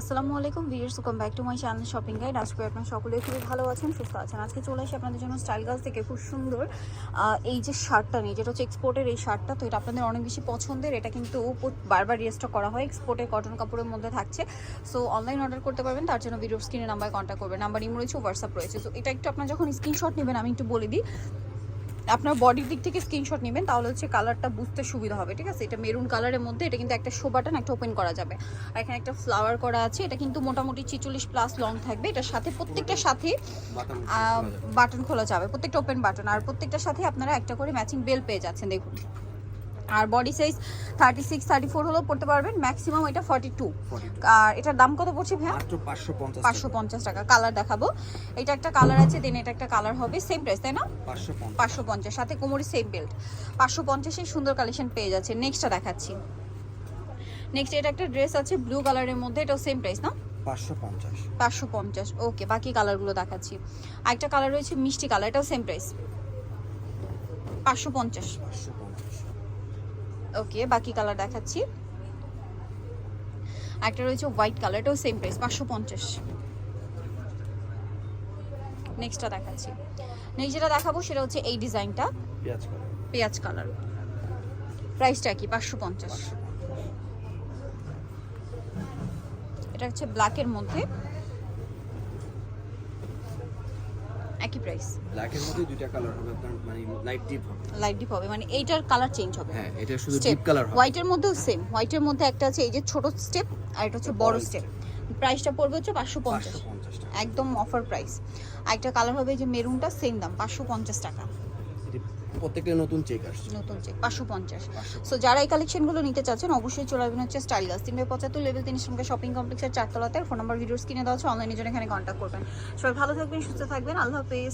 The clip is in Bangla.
আসসালামু আলাইকুম viewers welcome back to my channel shopping guide আজকে আপনারা সকলে খুবই ভালো আছেন, সুস্থ আছেন। আজকে চলে আসি আপনাদের জন্য স্টাইল গার্লস থেকে। খুব সুন্দর এই যে শার্টটা নিয়ে, যেটা হচ্ছে এক্সপোর্টের এই শার্টটা, তো এটা আপনাদের অনেক বেশি পছন্দের। এটা কিন্তু বারবার রিস্টক করা হয় এক্সপোর্টের কটন কাপড়ের মধ্যে থাকছে। সো অনলাইন অর্ডার করতে পারবেন, তার জন্য ভিডিও স্ক্রিনে নাম্বার কন্ট্যাক্ট করবেন। নাম্বার ইমো রয়েছে হোয়াটসঅ্যাপ রয়েছে। সো এটা একটু আপনার যখন স্ক্রিনশট নেবেন, আমি একটু বলে দিই। আপনার বডির দিক থেকে স্ক্রিনশট নেবেন তাহলে হচ্ছে কালারটা বুঝতে সুবিধা হবে ঠিক আছে? এটা মেরুন কালারের মধ্যে এটা কিন্তু একটা শো বাটন একটা ওপেন করা যাবে। আর এখানে একটা ফ্লাওয়ার করা আছে এটা কিন্তু মোটামুটি চিচল্লিশ প্লাস লং থাকবে। এটার সাথে প্রত্যেকটার সাথে বাটন খোলা যাবে। প্রত্যেকটা ওপেন বাটন আর প্রত্যেকটার সাথে আপনারা একটা করে ম্যাচিং বেল পেয়ে যাচ্ছেন দেখুন। আর body size thirty six thirty four হলেও পড়তে পারবেন ম্যাক্সিমাম এটা ফর্টি টু আর এটার দাম কত পড়ছে ভাইয়া? পাঁচশো পঞ্চাশ পঞ্চাশ টাকা। কালার দেখাবো। এটা একটা কালার আছে দেন এটা একটা কালার হবে। সেম প্রাইস তাই না? পাঁচশো পঞ্চাশ। পঞ্চাশ। সাথে কোমরে সেম বেল্ট পাঁচশো পঞ্চাশের সুন্দর কালেকশন পেয়ে যাচ্ছে নেক্সটটা দেখাচ্ছি। নেক্সট এটা একটা ড্রেস আছে ব্লু কালারের মধ্যে। এটাও সেম প্রাইস না? পাঁচশো পঞ্চাশ। পাঁচশো পঞ্চাশ। ওকে বাকি কালারগুলো দেখাচ্ছি। আরেকটা কালার রয়েছে মিষ্টি কালার এটাও সেম প্রাইস পঞ্চাশ। পাঁচশো পঞ্চাশ। ওকে বাকি কালার দেখাচ্ছি। একটা রয়েছে হোয়াইট কালার এটাও সেম প্রাইস পাঁচশো পঞ্চাশ। নেক্সটটা দেখাচ্ছি। নেক্সট যেটা দেখাবো সেটা হচ্ছে এই ডিজাইনটা পেঁয়াজ কালার প্রাইসটা কি পাঁচশো পঞ্চাশ। এটা হচ্ছে ব্ল্যাকের মধ্যে। একই প্রাইস ব্ল্যাকের মধ্যে দুইটা কালার হবে আপনার মানে লাইট ডিপ হবে। লাইট ডিপ হবে মানে এইটার কালার চেঞ্জ হবে। হ্যাঁ এটা শুধু ডিপ কালার হবে। হোয়াইটের মধ্যেও সেম হোয়াইটের মধ্যে একটা আছে এই যে ছোট স্টেপ আর এটা হচ্ছে বড় স্টেপ প্রাইসটা পড়বে হচ্ছে পাঁচশো পঞ্চাশ। একদম অফার প্রাইস আর একটা কালার হবে এই যে মেরুনটা সেম দাম পাঁচশো পঞ্চাশ টাকা। প্রত্যেকটা নতুন চেক আসছে। নতুন চেক পাঁচশো পঞ্চাশ। সো যারা এই কালেকশনগুলো নিতে চাচ্ছেন, অবশ্যই চলে আসবেন হচ্ছে স্টাইল গাছ তিনবে পঁচাত্তর লেভেল তিন সঙ্গে শপিং কমপ্লেক্সের চারতলাতে। ফোন নাম্বার ভিডিওস কিনে দেওয়া হচ্ছে অনলাইনের জন্য এখানে কন্ট্যাক্ট করবেন। সবাই ভালো থাকবেন, সুস্থ থাকবেন। আল্লাহ হাফেজ।